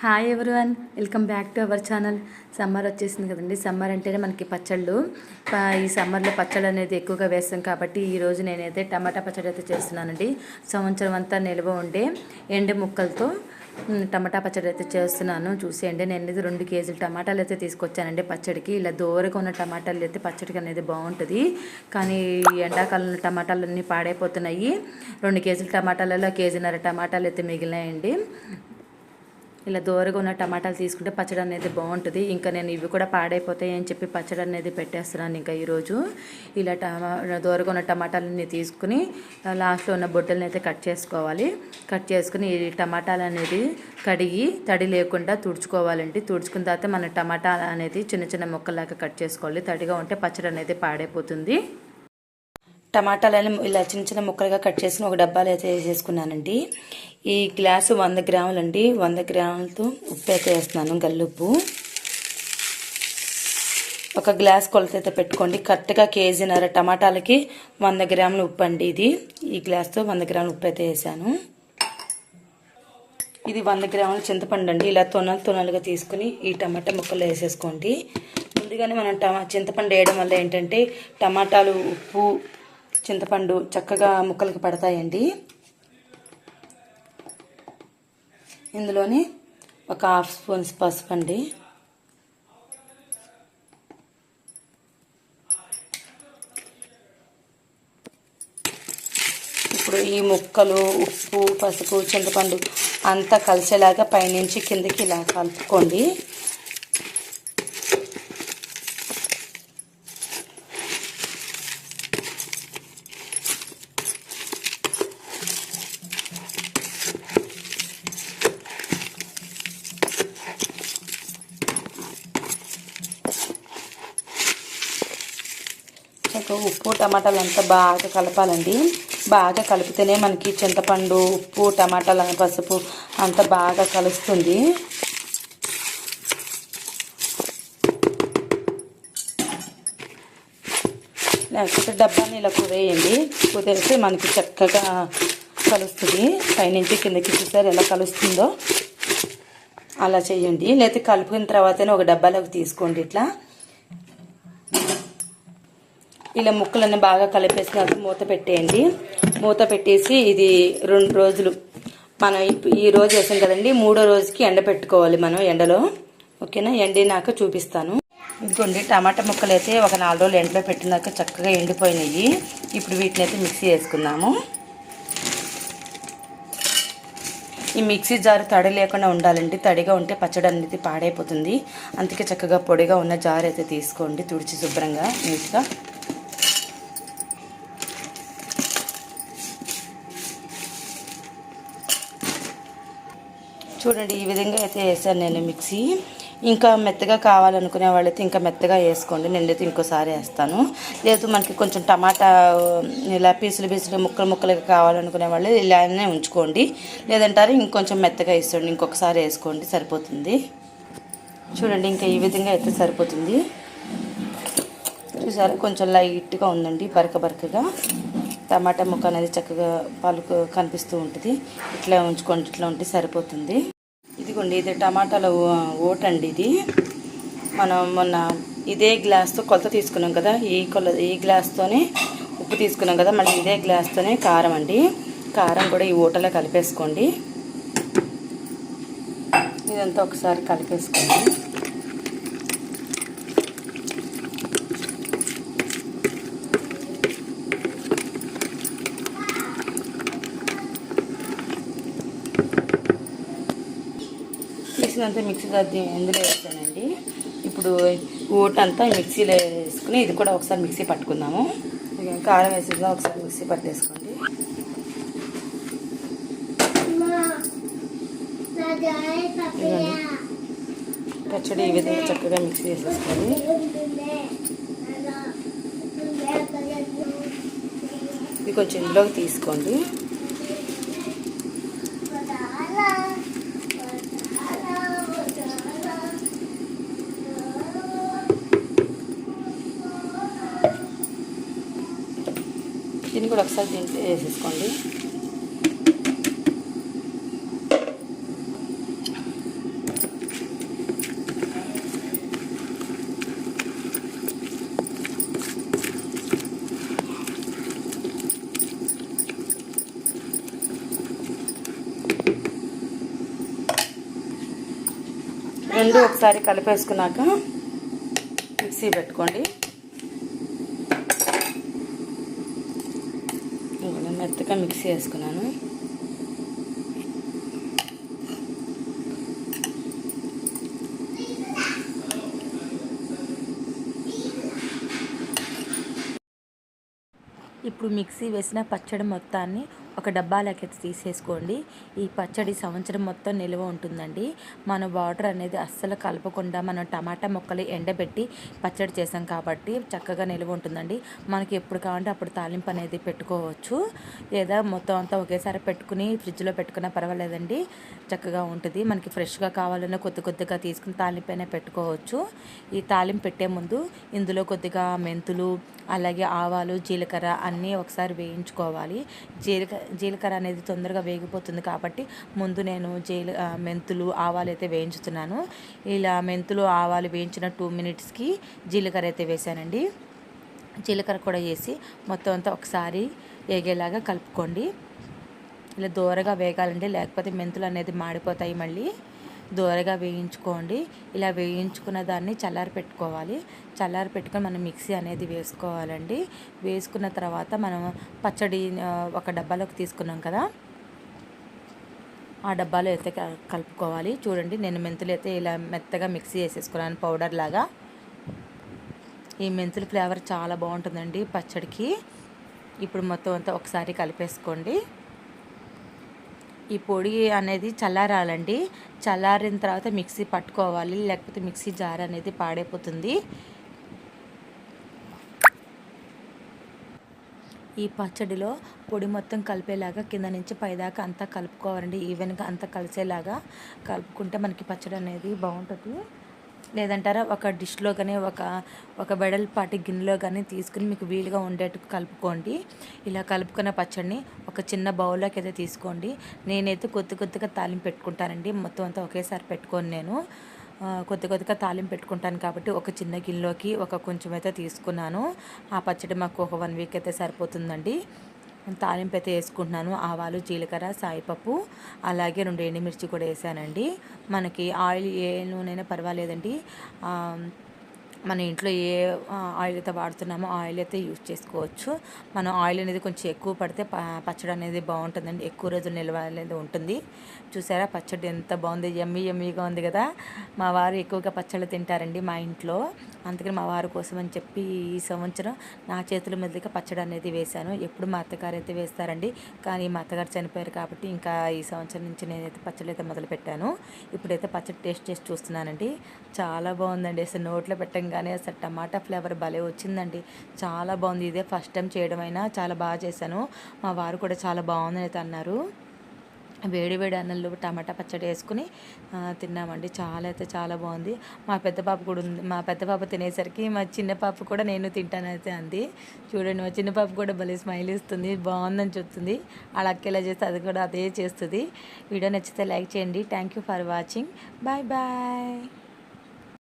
Hi everyone welcome back to our channel summer వచ్చేసింది కదండి. Summer అంటేనే మనకి పచ్చళ్ళు. ఈ సమ్మర్లో పచ్చళ్ళు అనేది ఎక్కువగా వేస్తాం కాబట్టి ఈరోజు నేనైతే టమాటా పచ్చడి అయితే చేస్తున్నానండి. సంవత్సరం అంతా నిల్వ ఉండే ఎండు ముక్కలతో టమాటా పచ్చడి అయితే చేస్తున్నాను. చూసేయండి నేను ఇది రెండు కేజీలు టమాటాలు అయితే తీసుకొచ్చానండి పచ్చడికి. ఇలా దూరగా ఉన్న టమాటాలు అయితే పచ్చడికి అనేది బాగుంటుంది. కానీ ఈ ఎండాకాలంలో టమాటాలు అన్నీ పాడైపోతున్నాయి. రెండు కేజీల టమాటాలలో కేజీన్నర టమాటాలు అయితే మిగిలినాయండి. ఇలా దూరగా ఉన్న టమాటాలు తీసుకుంటే పచ్చడి అనేది బాగుంటుంది. ఇంకా నేను ఇవి కూడా పాడైపోతాయి అని చెప్పి పచ్చడి అనేది పెట్టేస్తున్నాను ఇంకా ఈరోజు. ఇలా టమా దూరగా ఉన్న టమాటాలన్నీ తీసుకుని లాస్ట్లో ఉన్న బొట్టెలను అయితే కట్ చేసుకోవాలి. కట్ చేసుకుని ఈ టమాటాలు అనేది కడిగి తడి లేకుండా తుడుచుకోవాలండి. తుడుచుకున్న తర్వాత మన టమాటా అనేది చిన్న చిన్న ముక్కలాగా కట్ చేసుకోవాలి. తడిగా ఉంటే పచ్చడి అనేది పాడైపోతుంది. టమాటాలని ఇలా చిన్న చిన్న ముక్కలుగా కట్ చేసుకుని ఒక డబ్బాలు అయితే వేసేసుకున్నానండి. ఈ గ్లాసు వంద గ్రాములండి. వంద గ్రాములతో ఉప్పు అయితే వేస్తున్నాను గల్లుప్పు. ఒక గ్లాస్ కొలత అయితే పెట్టుకోండి. కరెక్ట్గా కేజీన్నర టమాటాలకి వంద గ్రాముల ఉప్పు అండి ఇది. ఈ గ్లాస్తో వంద గ్రాముల ఉప్పు అయితే వేసాను. ఇది వంద గ్రాముల చింతపండు అండి. ఇలా తొనలు తొనలుగా తీసుకుని ఈ టమాటా ముక్కలు వేసేసుకోండి. ముందుగానే మనం టమా చింతపండు వేయడం వల్ల ఏంటంటే టమాటాలు ఉప్పు చింతపండు చక్కగా ముక్కలకు పడతాయండి. ఇందులోని ఒక హాఫ్ స్పూన్స్ పసుపు అండి. ఇప్పుడు ఈ ముక్కలు ఉప్పు పసుపు చింతపండు అంతా కలిసేలాగా పైనుంచి కిందకి ఇలా కలుపుకోండి చక్కగా ఉప్పు టమాటాలు అంతా బాగా కలపాలండి. బాగా కలిపితేనే మనకి చింతపండు ఉప్పు టమాటాలు పసుపు అంతా బాగా కలుస్తుంది. లేకపోతే డబ్బాని ఇలా కుదేయండి. కుదిరితే మనకి చక్కగా కలుస్తుంది. పైనుంచి కిందకి చూసారు ఎలా కలుస్తుందో. అలా చేయండి. లేకపోతే కలుపుకున్న తర్వాతనే ఒక డబ్బాలోకి తీసుకోండి ఇట్లా. ఇలా ముక్కలన్నీ బాగా కలిపేసిన మూత పెట్టేయండి. మూత పెట్టేసి ఇది రెండు రోజులు. మనం ఈ రోజు వేసాం కదండి మూడో రోజుకి ఎండ పెట్టుకోవాలి మనం ఎండలో. ఓకేనా? ఎండినాక చూపిస్తాను. ఇదిగోండి టమాటా ముక్కలు అయితే ఒక నాలుగు రోజులు ఎండలో పెట్టినాక చక్కగా ఎండిపోయినాయి. ఇప్పుడు వీటిని అయితే మిక్సీ వేసుకుందాము. ఈ మిక్సీ జారు తడి లేకుండా ఉండాలండి. తడిగా ఉంటే పచ్చడి అనేది పాడైపోతుంది. అందుకే చక్కగా పొడిగా ఉన్న జారు అయితే తీసుకోండి తుడిచి శుభ్రంగా నీట్గా. చూడండి ఈ విధంగా అయితే వేసాను నేను మిక్సీ. ఇంకా మెత్తగా కావాలనుకునే వాళ్ళైతే ఇంకా మెత్తగా వేసుకోండి. నేనైతే ఇంకోసారి వేస్తాను. లేదు మనకి కొంచెం టమాటా ఇలా పీసులు పీసులు ముక్కలు ముక్కలుగా కావాలనుకునే వాళ్ళు ఇలానే ఉంచుకోండి. లేదంటారు ఇంకొంచెం మెత్తగా వేసుకోండి. ఇంకొకసారి వేసుకోండి సరిపోతుంది. చూడండి ఇంకా ఈ విధంగా అయితే సరిపోతుంది. చూసారు కొంచెం లైట్గా ఉందండి బరక బరకగా. టమాటా ముక్క అనేది చక్కగా పలుకు కనిపిస్తూ ఉంటుంది. ఇట్లా ఉంచుకోండి ఇట్లా ఉంటే సరిపోతుంది. ఇదిగోండి ఇది టమాటాల ఓ- ఓటండి ఇది. మనం మొన్న ఇదే గ్లాస్తో కొలత తీసుకున్నాం కదా ఈ కొల ఈ గ్లాస్తోనే ఉప్పు తీసుకున్నాం కదా మళ్ళీ ఇదే గ్లాస్తోనే కారం అండి. కారం కూడా ఈ ఓటలో కలిపేసుకోండి. ఇదంతా ఒకసారి కలిపేసుకోండి. తీసినంత మిక్సీ అది ఇందులో వేసానండి. ఇప్పుడు ఓటంతా మిక్సీలో వేసుకుని ఇది కూడా ఒకసారి మిక్సీ పట్టుకుందాము. కారం వేసేద్దాం ఒకసారి మిక్సీ పట్టేసుకోండి. పచ్చడి ఈ విధంగా చక్కగా మిక్సీ వేసేసుకోండి ఇది కొంచెం ఇందులోకి తీసుకోండి. ఒకసారి దీంట్లో వేసేసుకోండి. రెండు ఒకసారి కలిపేసుకున్నాక మిక్సీ పెట్టుకోండి. మెత్తగా మిక్సీ వేసుకున్నాను ఇప్పుడు మిక్సీ వేసిన పచ్చడి మొత్తాన్ని ఒక డబ్బా ఎత్తి తీసేసుకోండి. ఈ పచ్చడి సంవత్సరం మొత్తం నిల్వ ఉంటుందండి. మన వాటర్ అనేది అస్సలు కలపకుండా మనం టమాటా ముక్కలు ఎండబెట్టి పచ్చడి చేసాం కాబట్టి చక్కగా నిల్వ ఉంటుందండి. మనకి ఎప్పుడు కావాలంటే అప్పుడు తాలింపు అనేది పెట్టుకోవచ్చు. లేదా మొత్తం అంతా ఒకేసారి పెట్టుకుని ఫ్రిడ్జ్లో పెట్టుకున్నా పర్వాలేదండి. చక్కగా ఉంటుంది. మనకి ఫ్రెష్గా కావాలన్నా కొద్ది కొద్దిగా తీసుకుని తాలింపు అయినా పెట్టుకోవచ్చు. ఈ తాలింపు పెట్టే ముందు ఇందులో కొద్దిగా మెంతులు అలాగే ఆవాలు జీలకర్ర అన్నీ ఒకసారి వేయించుకోవాలి. జీలకర్ర జీలకర్ర అనేది తొందరగా వేగిపోతుంది కాబట్టి ముందు నేను జీల మెంతులు ఆవాలు అయితే వేయించుతున్నాను. ఇలా మెంతులు ఆవాలు వేయించిన టూ మినిట్స్కి జీలకర్ర అయితే వేసానండి. జీలకర్ర కూడా వేసి మొత్తం అంతా ఒకసారి వేగేలాగా కలుపుకోండి. ఇలా దూరగా వేగాలండి లేకపోతే మెంతులు అనేది మాడిపోతాయి మళ్ళీ. దూరగా వేయించుకోండి. ఇలా వేయించుకున్న దాన్ని చల్లారి పెట్టుకోవాలి. చల్లారి పెట్టుకొని మనం మిక్సీ అనేది వేసుకోవాలండి. వేసుకున్న తర్వాత మనం పచ్చడి ఒక డబ్బాలోకి తీసుకున్నాం కదా. ఆ డబ్బాలో అయితే క- కలుపుకోవాలి. చూడండి నేను మెంతులు అయితే ఇలా మెత్తగా మిక్సీ వేసేసుకున్నాను పౌడర్ లాగా. ఈ మెంతుల ఫ్లేవర్ చాలా బాగుంటుందండి పచ్చడికి. ఇప్పుడు మొత్తం అంతా ఒకసారి కలిపేసుకోండి. ఈ పొడి అనేది చల్లారాలండి. చల్లారిన తర్వాత మిక్సీ పట్టుకోవాలి. లేకపోతే మిక్సీ జార్ అనేది పాడైపోతుంది. ఈ పచ్చడిలో పొడి మొత్తం కలిపేలాగా కింద నుంచి పైదాకా అంతా కలుపుకోవాలండి. ఈవెన్గా అంతా కలిసేలాగా కలుపుకుంటే మనకి పచ్చడి అనేది బాగుంటుంది. లేదంటారా? ఒక డిష్లో కానీ ఒక ఒక వెడల్పాటి గిన్నెలో కానీ తీసుకుని మీకు వీలుగా ఉండేట్టు కలుపుకోండి. ఇలా కలుపుకున్న పచ్చడిని ఒక చిన్న బౌల్లోకి అయితే తీసుకోండి. నేనైతే కొద్ది కొద్దిగా తాలింపు పెట్టుకుంటానండి. మొత్తం అంతా ఒకేసారి పెట్టుకోను నేను. కొద్ది కొద్దిగా తాలింపు పెట్టుకుంటాను కాబట్టి ఒక చిన్న గిన్నెలోకి ఒక కొంచెం అయితే తీసుకున్నాను. ఆ పచ్చడి మాకు ఒక వన్ వీక్ అయితే సరిపోతుందండి. తాలింపు అయితే వేసుకుంటున్నాను. ఆవాలు జీలకర్ర సాయిపప్పు అలాగే రెండు ఎండుమిర్చి కూడా వేసానండి. మనకి ఆయిల్ ఏ నూనెైనా పర్వాలేదండి. మన ఇంట్లో ఏ ఆయిల్ అయితే వాడుతున్నామో ఆయిల్ అయితే యూజ్ చేసుకోవచ్చు. మనం ఆయిల్ అనేది కొంచెం ఎక్కువ పడితే పచ్చడి అనేది బాగుంటుందండి. ఎక్కువ రోజులు నిల్వ అనేది ఉంటుంది. చూసారా? పచ్చడి ఎంత బాగుంది. ఎమ్మి ఎమ్మీగా ఉంది కదా. మా వారు ఎక్కువగా పచ్చళ్ళు తింటారండి మా ఇంట్లో. అందుకని మా వారి కోసం అని చెప్పి ఈ సంవత్సరం నా చేతుల మీదుగా పచ్చడి అనేది వేశాను. ఎప్పుడు మా అత్తగారు అయితే వేస్తారండి కానీ మా అత్తగారు చనిపోయారు కాబట్టి ఇంకా ఈ సంవత్సరం నుంచి నేనైతే పచ్చడి అయితే మొదలు పెట్టాను. ఇప్పుడైతే పచ్చడి టేస్ట్ చేసి చూస్తున్నానండి. చాలా బాగుందండి. అసలు నోట్లో పెట్టంగానే అసలు టమాటా ఫ్లేవర్ భలే వచ్చిందండి. చాలా బాగుంది. ఇదే ఫస్ట్ టైం చేయడం అయినా చాలా బాగా చేశాను. మా వారు కూడా చాలా బాగుందని అయితే అన్నారు. వేడి వేడి అన్నంలో టమాటా పచ్చడి వేసుకుని తిన్నామండి. చాలా అయితే చాలా బాగుంది. మా పెద్ద పాప కూడా ఉంది. మా పెద్ద పాప తినేసరికి మా చిన్న పాప కూడా నేను తింటానైతే అంది. చూడండి మా చిన్న పాప కూడా భలే స్మైల్ ఇస్తుంది బాగుందని చెప్తుంది అలా అక్కేలా చేస్తే అది కూడా అదే చేస్తుంది. వీడియో నచ్చితే లైక్ చేయండి. Thank you for watching bye bye